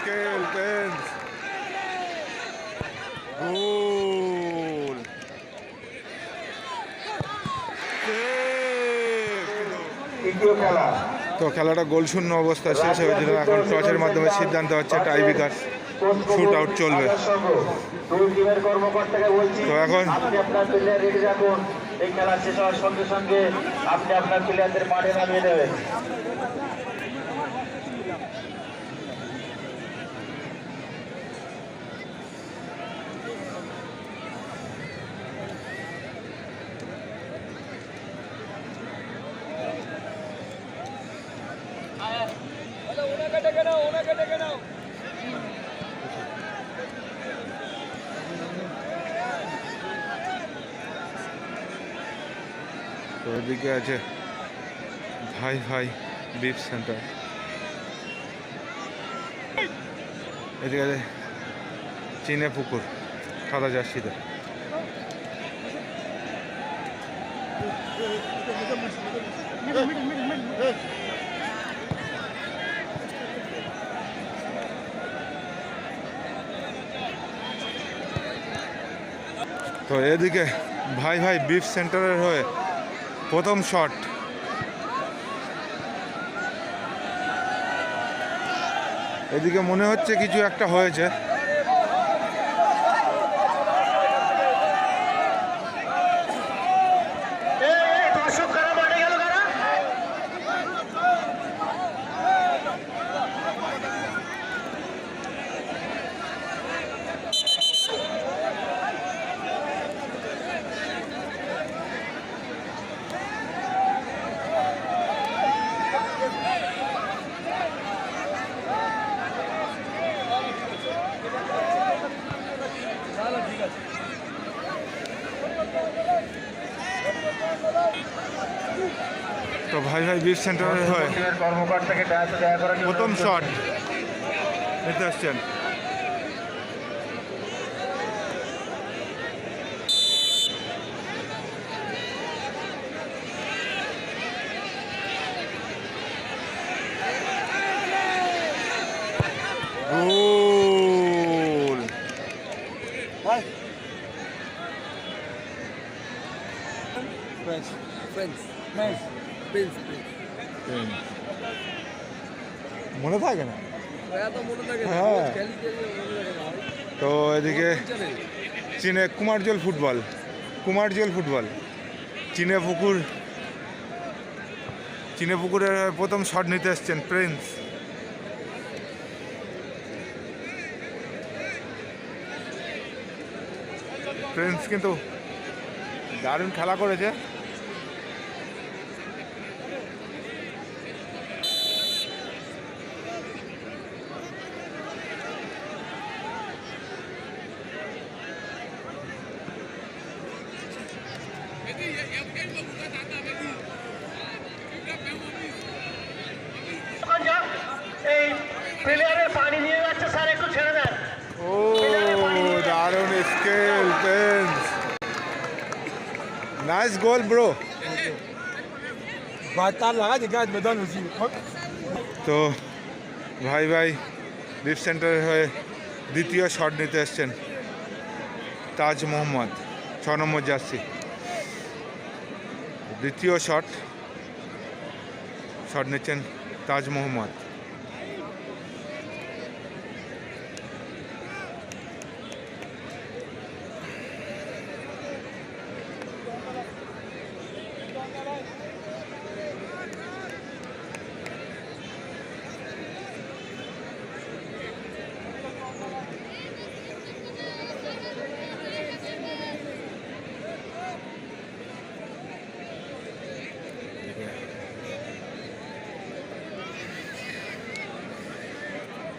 Scale pens গোল তো খেলাটা গোল শূন্য অবস্থা শেষ হয়েছিল এখন টসের মাধ্যমে সিদ্ধান্ত হচ্ছে টাইবিকার শুট আউট চলবে। তো এখন- এই খেলা শেষ হওয়ার সঙ্গে সঙ্গে আপনি আপনার প্লেয়ারদের মাঠে নামিয়ে দেবেন। তো এদিকে আছে ভাই ভাই বিফ সেন্টার এদিকে আছে চিনে পুকুর সাদা জার্সিতে। তো এদিকে ভাই ভাই বিফ সেন্টারের হয়ে প্রথম শট এদিকে মনে হচ্ছে কিছু একটা হয়েছে। তো ভাই ভাই বিফ সেন্টারের হয়ে প্রথম শট। নিতে আসছেন French. French. French. মনে থাকে না? এত মনে থাকে না। হ্যাঁ। তো এদিকে জানে চীনে কুমারজল ফুটবল। কুমারজল ফুটবল। চীনে পুকুর। চীনে পুকুরের প্রথম শট নিতে এসছেন প্রিন্স। প্রিন্স কিন্তু দারুণ খেলা করেছে। এই প্লেয়ারে পানি নিয়ে যাচ্ছে স্যার একটু ছেড়ে দেন ও দারুণ স্কেল পেন্স নাইস গোল ব্রো তার লাগাচ্ছে গাছ বেদান হয়েছি তো ভাই ভাই লিপ সেন্টারের হয়ে দ্বিতীয় শট নিতে এসছেন তাজ মোহাম্মদ, ছ নম্বর জার্সি দ্বিতীয় শট শট নিচ্ছেন তাজ মোহাম্মদ।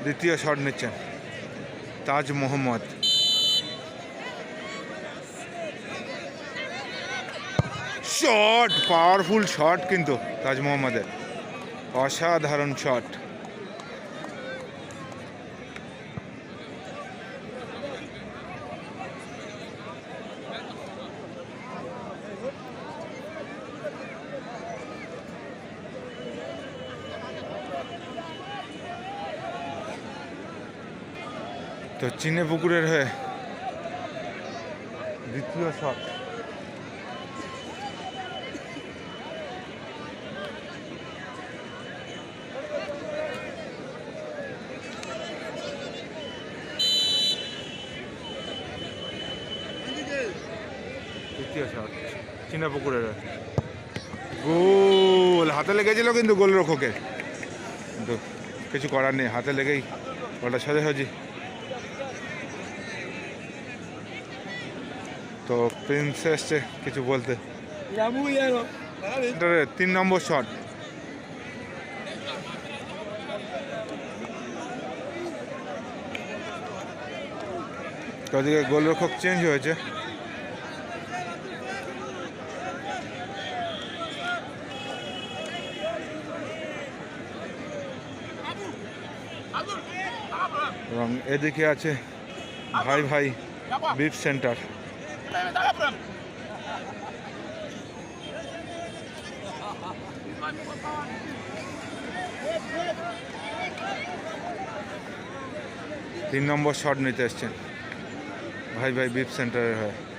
দ্বিতীয় শট নিচ্ছেন Taj Mohammad. Shot powerful shot কিন্তু তাজ মোহাম্মদের। অসাধারণ শট তো চিনে পুকুরের হয়ে দ্বিতীয় শট। তৃতীয় পুকুরের। গোল, হাতে লেগেছিল কিন্তু গোলরক্ষকের। কিন্তু কিছু করার নেই, হাতে লেগেই বলটা সোজাসুজি। তো প্রিন্স এসছে কিছু বলতে। তিন নম্বর শট তো ওদিকে গোলরক্ষক চেঞ্জ হয়েছে। এবং এদিকে আছে ভাই ভাই বিফ সেন্টার তিন নম্বর শট নিতে এসছেন। ভাই ভাই বিপ সেন্টারের হয়ে।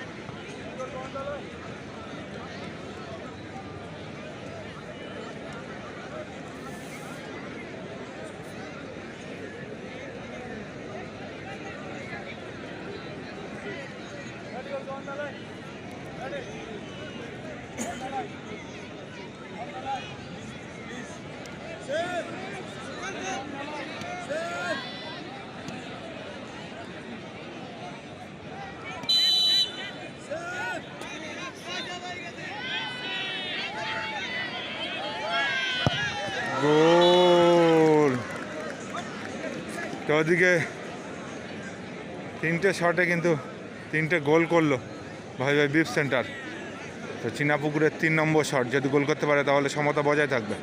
গোল। তো ওদিকে তিনটে শটে কিন্তু তিনটে গোল করল। ভাই ভাই বিফ সেন্টার তো পুকুরের তিন নম্বর শট যদি গোল করতে পারে তাহলে সমতা বজায় থাকবে।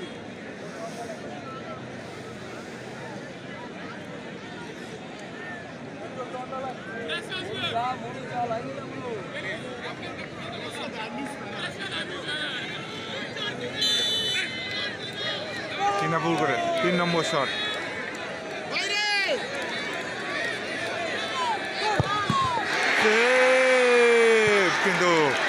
চিনাপুর তিন নম্বর শট Yeah. do